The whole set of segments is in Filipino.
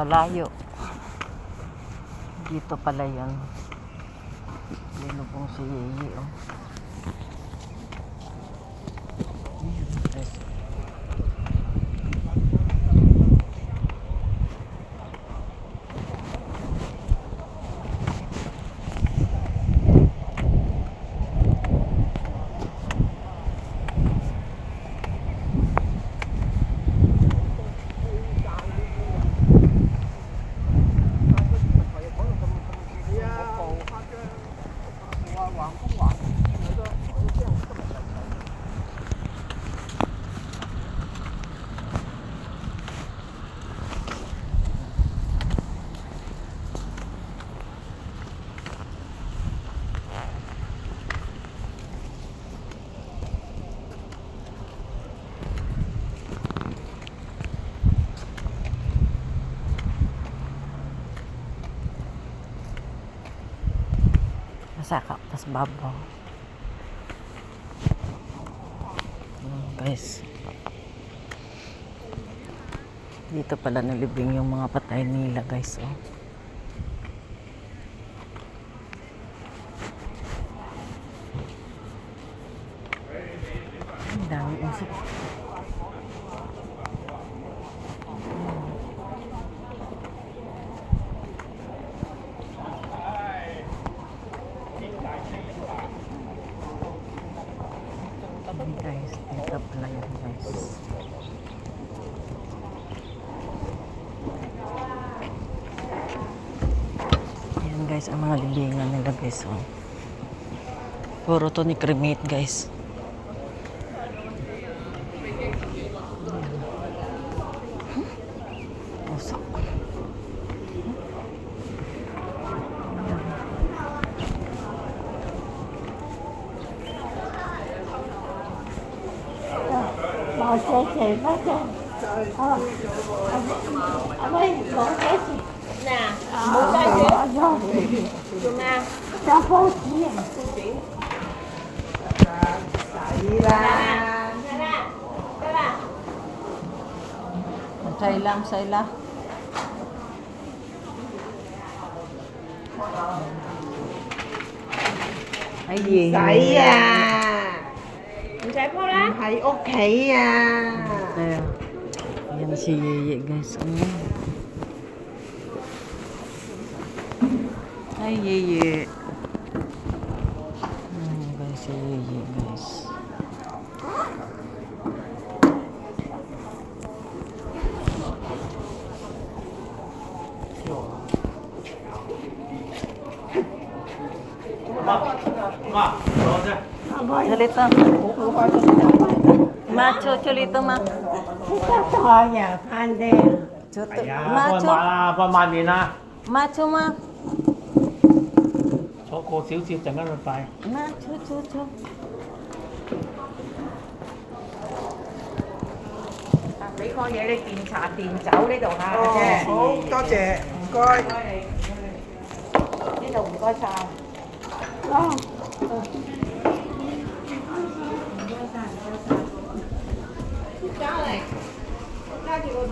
kalayo. Dito pala yun. Linubong si Yeye, oh. Ayan, guys. Masaka, tas babaw. Ayan, guys. Dito pala nilibing yung mga patay nila, guys. Oh. Ang dami usok. Ayan, guys. Dito pala yan, guys. Ayan guys, ang mga libingan nila guys. Oh. Puro to ni cremate guys. cho cô chị xây lắm xây lắm cái gì xây à xây cô đó thầy ốc thị à Yang si vậy guys Ay, yeah, yeah. ચલિતો માછો ચલિતો માં માછો ประมาณนี้นะ માછો માં โชโกซิวซิวจากนั้นมันไป માછો છો છો Mấy con vậy đi tìm trà tìm chậu đi đồ ờ, ha. Ồ, cho trẻ, coi. Cái đồ coi sao? Đó. Yan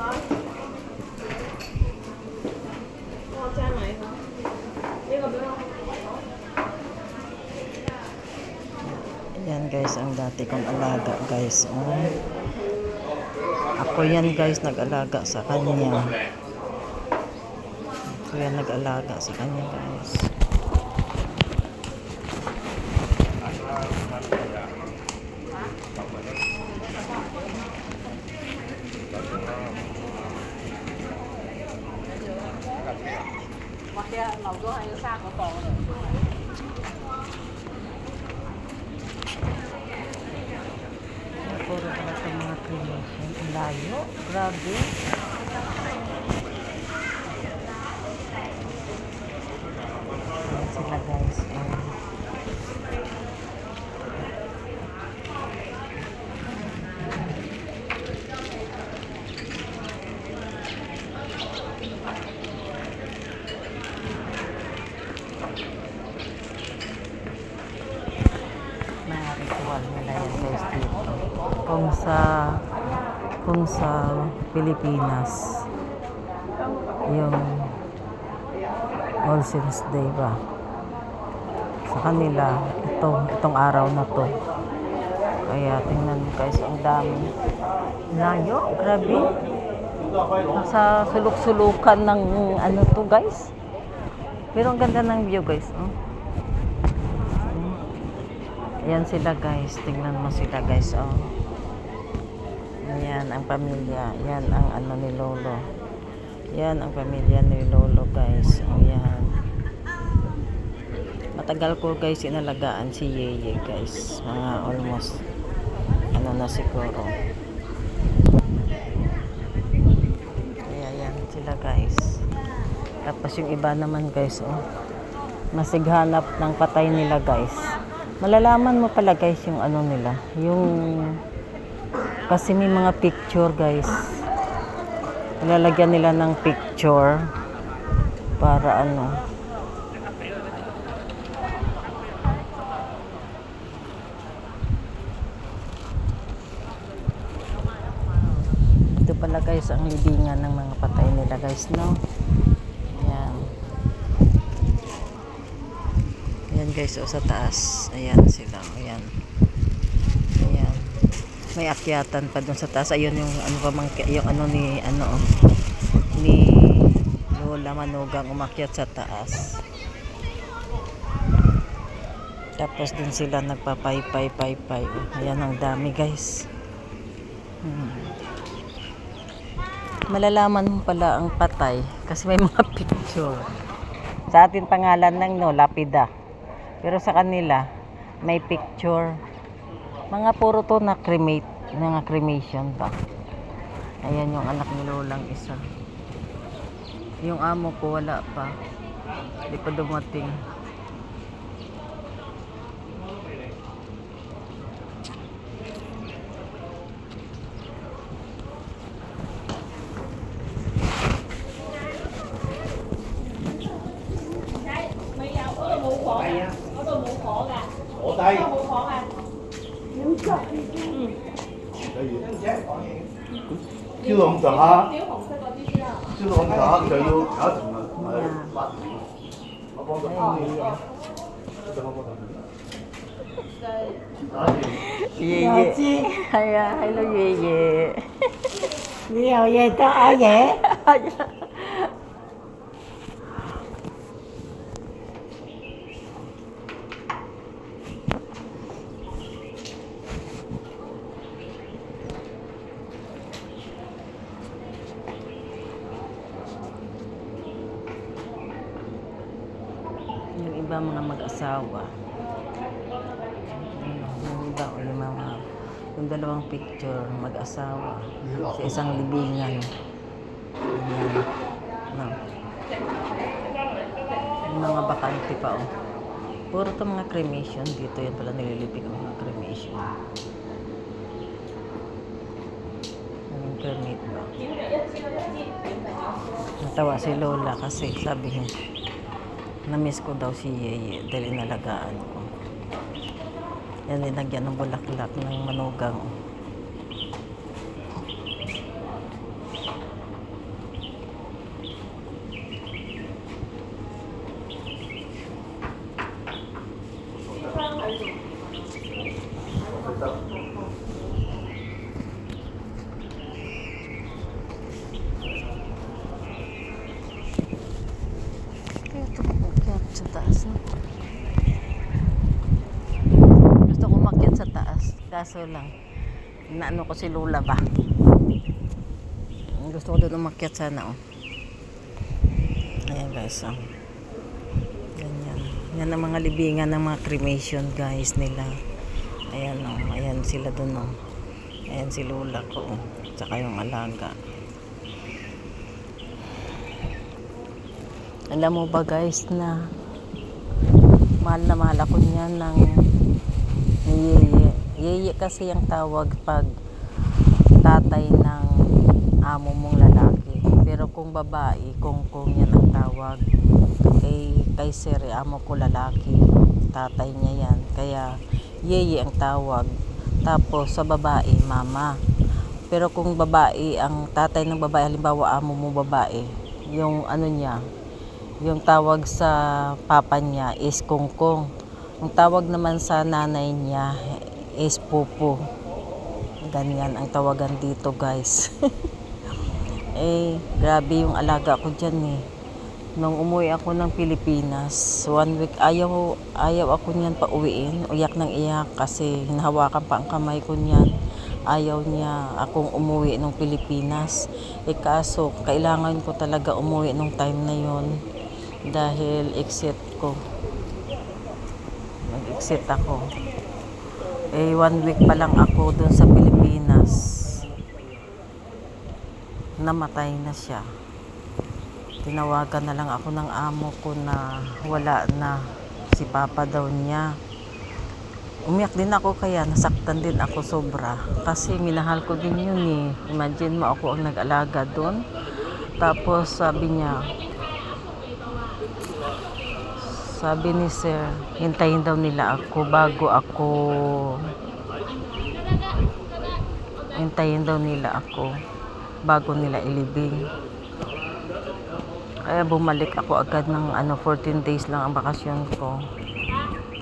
guys, ang dati kong alaga guys. Oh. Ako yan guys, nag-alaga sa kanya. Ako yan nag-alaga sa kanya guys. 或者留咗喺三個檔度。Por la semana que viene, en mayo, grande. Pilipinas yung All Saints Day ba sa kanila ito itong araw na to kaya tingnan mo guys ang dami layo grabe nasa sulok-sulukan ng ano to guys pero ang ganda ng view guys oh. Yan sila guys. Tingnan mo sila guys. Oh. Yan ang pamilya. Yan ang ano ni Lolo. Yan ang pamilya ni Lolo guys. Oh, yan. Matagal ko guys inalagaan si Yeye guys. Mga almost ano na siguro. Kaya yan sila guys. Tapos yung iba naman guys oh. Masighanap ng patay nila guys. Malalaman mo pala guys yung ano nila. Yung kasi may mga picture guys. Nilalagyan nila ng picture para ano. Ito pala guys ang libingan ng mga patay nila guys no. Yan. Ayan guys, o sa taas. Ayan sila. Ayan. Ayan. May akyatan pa dun sa taas. Ayun yung ano pa mang, yung ano ni ano ni Lola Manugang umakyat sa taas. Tapos dun sila nagpapay-pay-pay-pay. Ayan ang dami guys. Hmm. Malalaman mo pala ang patay kasi may mga picture. Sa atin pangalan ng no, lapida. Pero sa kanila, may picture. Mga puro to na cremate, mga cremation ba. Ayan yung anak ni Lolang isa. Yung amo ko wala pa. Hindi pa dumating. จะฮะชื่อของจะฮะจะอยู่จะถึงนะมาบอกกับพี่จะมาบอกกับพี่ iba mga mag-asawa. Yung iba o yung mga yung dalawang picture mag-asawa sa isang libingan. Ayan. No. Yung mga bakante pa oh. Puro to mga cremation dito yan pala nililipig ang mga cremation. Yung cremate ba? Natawa si Lola kasi sabi niya na-miss ko daw si Yeye dahil inalagaan ko. Yan, linagyan ng bulaklak ng manugang. Kaya ito umakyat sa taas. No? Gusto ko umakyat sa taas. Kaso lang, naano ko si Lula ba? Gusto ko doon umakyat sana. Oh. Ayan guys. Oh. Ganyan. Yan ang mga libingan ng mga cremation guys nila. Ayan oh. Ayan sila doon oh. Ayan si Lula ko. Oh. Tsaka yung alaga. Alam mo ba guys na mahal na mahal ako niyan ng yeye. Yeye kasi ang tawag pag tatay ng amo mong lalaki. Pero kung babae, kung kung yan ang tawag. Kay, kay sir, eh, amo ko lalaki. Tatay niya yan. Kaya yeye ang tawag. Tapos sa babae, mama. Pero kung babae, ang tatay ng babae, halimbawa amo mo babae, yung ano niya, yung tawag sa papa niya is kungkong. Ang tawag naman sa nanay niya is pupo. Ganyan ang tawagan dito guys. eh, grabe yung alaga ko dyan eh. Nung umuwi ako ng Pilipinas, one week, ayaw, ayaw ako niyan pauwiin. Uyak ng iyak kasi hinahawakan pa ang kamay ko niyan. Ayaw niya akong umuwi ng Pilipinas. Eh kaso, kailangan ko talaga umuwi nung time na yon dahil exit ko. Nag-exit ako. Eh, one week pa lang ako dun sa Pilipinas. Namatay na siya tinawagan na lang ako ng amo ko na wala na si papa daw niya. Umiyak din ako kaya nasaktan din ako sobra kasi minahal ko din yun eh. Imagine mo ako ang nag-alaga doon. Tapos sabi niya, sabi ni sir, hintayin daw nila ako bago ako hintayin daw nila ako bago nila ilibing. Kaya bumalik ako agad ng ano 14 days lang ang bakasyon ko.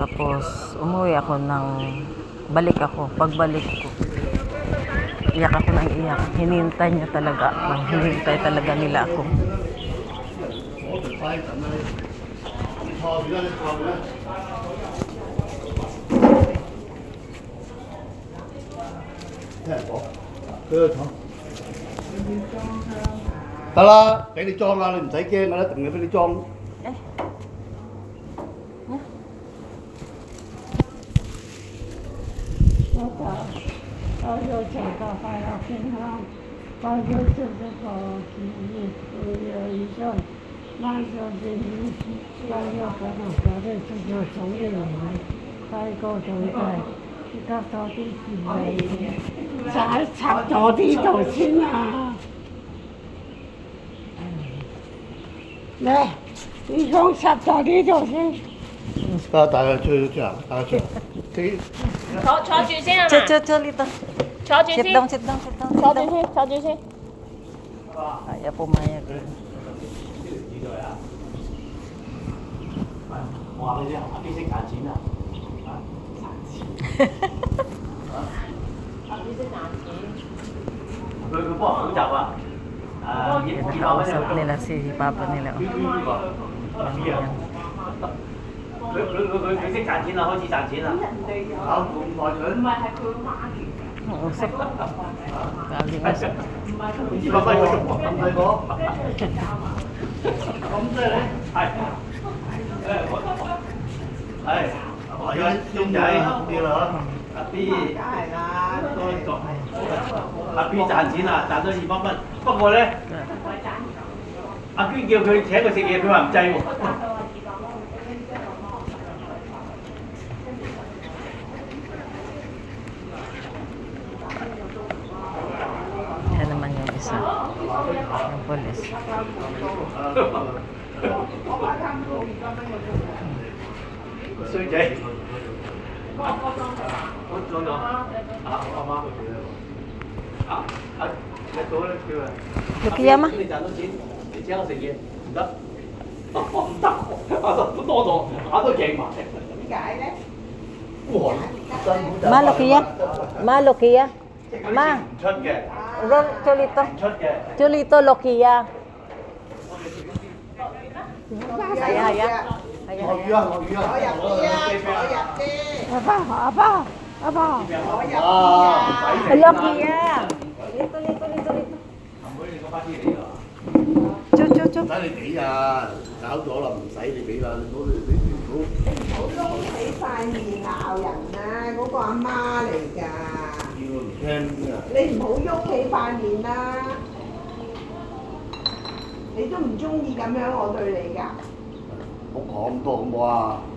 Tapos umuwi ako ng balik ako. Pagbalik ko, iyak ako ng iyak. Hinintay niya talaga. Hinintay talaga nila ako. 得啦，俾你装啊！你唔使惊噶啦，一定要俾你装。我就我要请教快乐健康，我要做这个建议，我要医生， 那上候是三月份嘛，反正就要熟人嘛，太高头在，去到草地去买，在草草地头先啦。来，你从啥草地头先？把大家就就这样，大家就对。朝朝先啊。这这这里的。朝局先。接东。先，不买也不。我话你知，阿基识赚钱啊！佢佢帮人补习啊！诶，二二百蚊 Nakausap nila si papa nila. oh. 佢佢佢佢佢识赚钱啦，开始赚钱啦。考咁耐佢， Ang usap. Galing usap. 二百蚊佢仲咁细个，咁犀利。系诶我 係而家兄弟好啲啦阿 B，梗係啦，多咗。阿 B 賺錢啦，賺咗二百蚊。不過咧，阿娟叫佢請佢食嘢，佢話唔制喎。吓。 衰仔。我做咗啊，我妈佢做啊啊！你到咧叫啊！ Lukiya ma. 你赚到钱，你请我食嘢唔得，我唔得，我都多咗，我都劲埋。哇！辛苦就 Ma, Lukiya. Ma, Lukiya. Ma, 唔出嘅， Ron, Cholito. 唔出嘅。 Cholito, Lukiya. Haya, haya. Haya. 雨啊！落雨啊！我入啲啊！阿爸，阿爸，阿爸。啊！Lukiya. Lito, lito, lito, lito. 阿妹，你個巴士嚟㗎？Chu, chu, chu. 唔使你俾啊！搞咗啦，唔使你俾啦，你唔好你你唔好。好嬲起塊面鬧人啊！嗰、個阿媽嚟㗎，叫佢唔聽啊！你唔好喐起塊面啦！你都唔中意咁樣我對你㗎。講咁多好唔好啊？